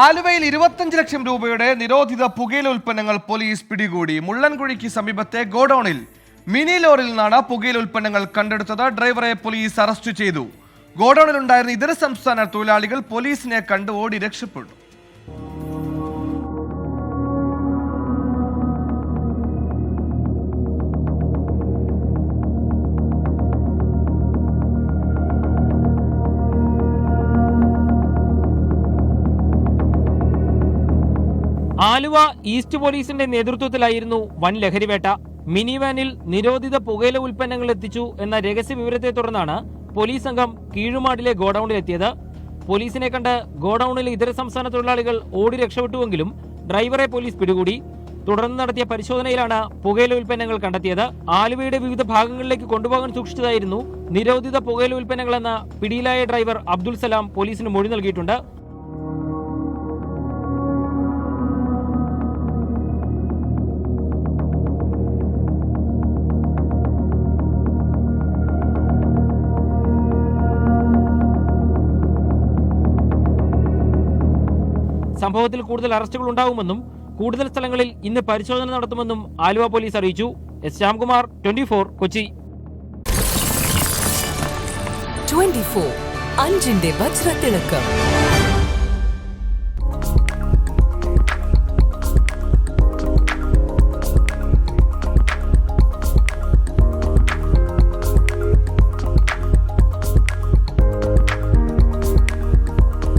ആലുവയിൽ ഇരുപത്തഞ്ച് ലക്ഷം രൂപയുടെ നിരോധിത പുകയില ഉൽപ്പന്നങ്ങൾ പോലീസ് പിടികൂടി. മുള്ളൻകുഴിക്ക് സമീപത്തെ ഗോഡൌണിൽ മിനി ലോറിയിൽ നിന്നാണ് പുകയില ഉൽപ്പന്നങ്ങൾ കണ്ടെടുത്തത്. ഡ്രൈവറെ പോലീസ് അറസ്റ്റ് ചെയ്തു. ഗോഡൌണിൽ ഉണ്ടായിരുന്ന ഇതര സംസ്ഥാന തൊഴിലാളികൾ പോലീസിനെ കണ്ട് ഓടി രക്ഷപ്പെട്ടു. ആലുവ ഈസ്റ്റ് പോലീസിന്റെ നേതൃത്വത്തിലായിരുന്നു വൻ ലഹരിവേട്ട. മിനി വാനിൽ നിരോധിത പുകയില ഉൽപ്പന്നങ്ങൾ എത്തിച്ചു എന്ന രഹസ്യ വിവരത്തെ തുടർന്നാണ് പോലീസ് സംഘം കീഴുമാടിലെ ഗോഡൌണിലെത്തിയത്. പോലീസിനെ കണ്ട് ഗോഡൌണിലെ ഇതര സംസ്ഥാന തൊഴിലാളികൾ ഓടി രക്ഷപ്പെട്ടുവെങ്കിലും ഡ്രൈവറെ പോലീസ് പിടികൂടി. തുടർന്ന് നടത്തിയ പരിശോധനയിലാണ് പുകയില ഉൽപ്പന്നങ്ങൾ കണ്ടെത്തിയത്. ആലുവയുടെ വിവിധ ഭാഗങ്ങളിലേക്ക് കൊണ്ടുപോകാൻ സൂക്ഷിച്ചതായിരുന്നു നിരോധിത പുകയില ഉൽപ്പന്നങ്ങളെന്ന പിടിയിലായ ഡ്രൈവർ അബ്ദുൽ സലാം പോലീസിന് മൊഴി നൽകിയിട്ടുണ്ട്. സംഭവത്തിൽ കൂടുതൽ അറസ്റ്റുകൾ ഉണ്ടാകുമെന്നും കൂടുതൽ സ്ഥലങ്ങളിൽ ഇന്ന് പരിശോധന നടത്തുമെന്നും ആലുവ പോലീസ് അറിയിച്ചു. S Shyamkumar twenty four Kochi. 24 അഞ്ചിന്റെ വജ്രത്തിളക്കം.